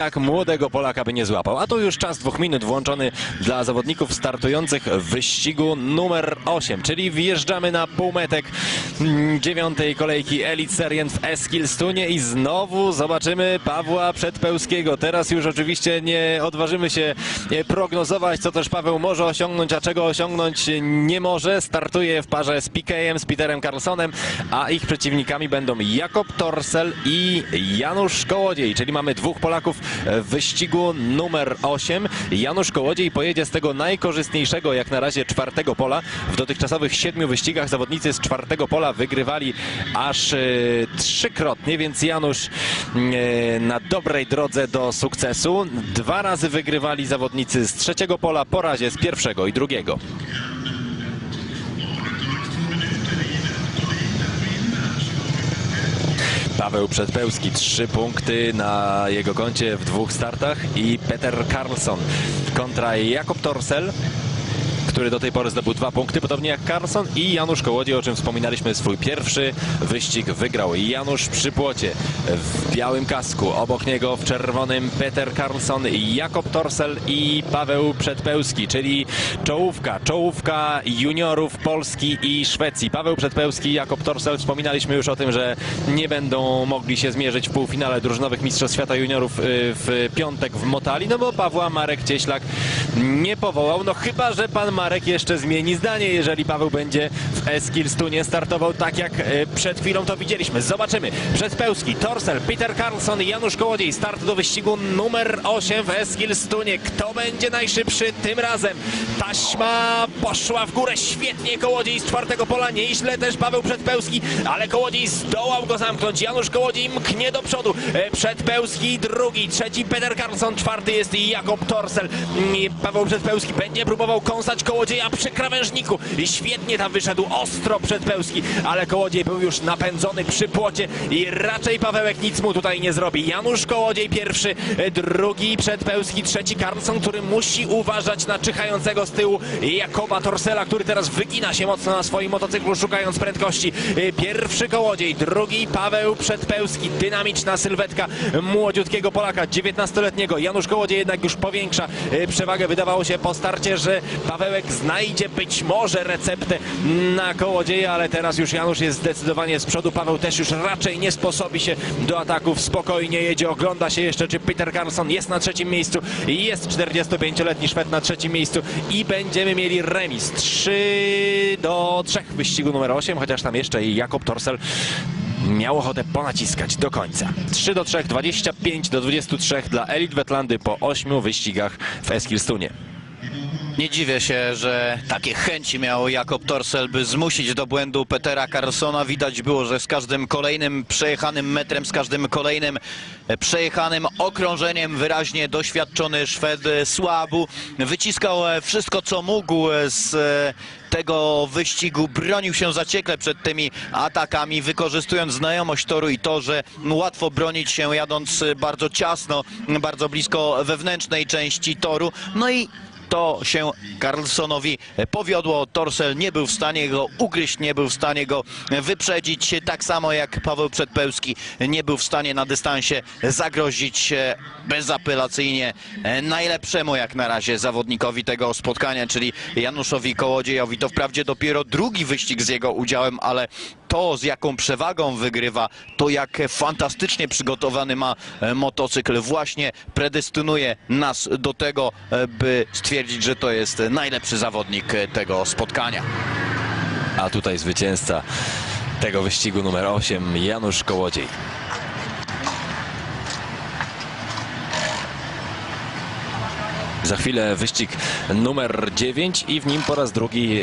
jak młodego Polaka by nie złapał. A tu już czas dwóch minut włączony dla zawodników startujących w wyścigu numer 8, czyli wjeżdżamy na półmetek mm, dziewiątej kolejki Elite Serient w Eskilstunie i znowu zobaczymy Pawła Przedpełskiego. Teraz już oczywiście nie odważymy się e, prognozować, co też Paweł może osiągnąć, a czego osiągnąć nie może. Startuje w parze z PKM, z Peterem Carlsonem, a ich przeciwnikami będą Jakob Torsel i Janusz Kołodziej, czyli mamy dwóch Polaków w wyścigu numer 8. Janusz Kołodziej pojedzie z tego najkorzystniejszego jak na razie czwartego pola. W dotychczasowych siedmiu wyścigach zawodnicy z czwartego pola wygrywali aż e, trzykrotnie, więc Janusz e, na dobrej drodze do sukcesu. Dwa razy wygrywali zawodnicy z trzeciego pola, po razie z pierwszego i drugiego. Paweł Przedpełski, trzy punkty na jego koncie w dwóch startach i Peter Carlson kontra Jakob Torsel, który do tej pory zdobył dwa punkty, podobnie jak Carlson i Janusz Kołodziej, o czym wspominaliśmy, swój pierwszy wyścig wygrał. Janusz przy płocie w białym kasku, obok niego w czerwonym Peter Carlson, Jakob Torsel i Paweł Przedpełski, czyli czołówka, czołówka juniorów Polski i Szwecji. Paweł Przedpełski Jakob Torsel, wspominaliśmy już o tym, że nie będą mogli się zmierzyć w półfinale drużynowych Mistrzostw Świata Juniorów y, w piątek w Motali, no bo Pawła Marek Cieślak nie powołał, no chyba, że pan Marek jeszcze zmieni zdanie, jeżeli Paweł będzie w Eskilstunie startował tak jak e, przed chwilą to widzieliśmy. Zobaczymy. Przedpełski, Torsel, Peter Carlson i Janusz Kołodziej. Start do wyścigu numer 8 w Eskilstunie. Kto będzie najszybszy tym razem? Taśma poszła w górę. Świetnie Kołodziej z czwartego pola. Nieźle też Paweł Przedpełski, ale Kołodziej zdołał go zamknąć. Janusz Kołodziej mknie do przodu. E, Przedpełski drugi, trzeci Peter Carlson, czwarty jest Jakob Torsel. Paweł Przedpełski będzie próbował kąsać Kołodzieja przy krawężniku i świetnie tam wyszedł ostro Przedpełski, ale Kołodziej był już napędzony przy płocie i raczej Pawełek nic mu tutaj nie zrobi. Janusz Kołodziej pierwszy, drugi Przedpełski, trzeci Carlson, który musi uważać na czyhającego z tyłu Jakoba Torsela, który teraz wygina się mocno na swoim motocyklu szukając prędkości. E, Pierwszy Kołodziej, drugi Paweł Przedpełski, dynamiczna sylwetka młodziutkiego Polaka, 19-letniego. Janusz Kołodziej jednak już powiększa e, przewagę. Wydawało się po starcie, że Pawełek znajdzie być może receptę na Kołodzieja, ale teraz już Janusz jest zdecydowanie z przodu. Paweł też już raczej nie sposobi się do ataków. Spokojnie jedzie, ogląda się jeszcze, czy Peter Carlson jest na trzecim miejscu. Jest 45-letni Szwed na trzecim miejscu i będziemy mieli remis. 3 do 3 w wyścigu numer 8, chociaż tam jeszcze i Jakob Torsel miał ochotę ponaciskać do końca. 3 do 3, 25 do 23 dla Elit Wetlandy po 8 wyścigach w Eskilstunie. Nie dziwię się, że takie chęci miał Jakob Torsel, by zmusić do błędu Petera Carlsona. Widać było, że z każdym kolejnym przejechanym metrem, z każdym kolejnym przejechanym okrążeniem wyraźnie doświadczony Szwed Słabu wyciskał wszystko, co mógł z tego wyścigu. Bronił się zaciekle przed tymi atakami, wykorzystując znajomość toru i to, że łatwo bronić się jadąc bardzo ciasno, bardzo blisko wewnętrznej części toru. No i to się Carlsonowi powiodło. Torsel nie był w stanie go ugryźć, nie był w stanie go wyprzedzić, tak samo jak Paweł Przedpełski nie był w stanie na dystansie zagrozić bezapelacyjnie najlepszemu jak na razie zawodnikowi tego spotkania, czyli Januszowi Kołodziejowi. To wprawdzie dopiero drugi wyścig z jego udziałem, ale to z jaką przewagą wygrywa, to jak fantastycznie przygotowany ma e, motocykl właśnie predestynuje nas do tego, e, by stwierdzić, że to jest najlepszy zawodnik e, tego spotkania. A tutaj zwycięzca tego wyścigu numer 8, Janusz Kołodziej. Za chwilę wyścig numer 9 i w nim po raz drugi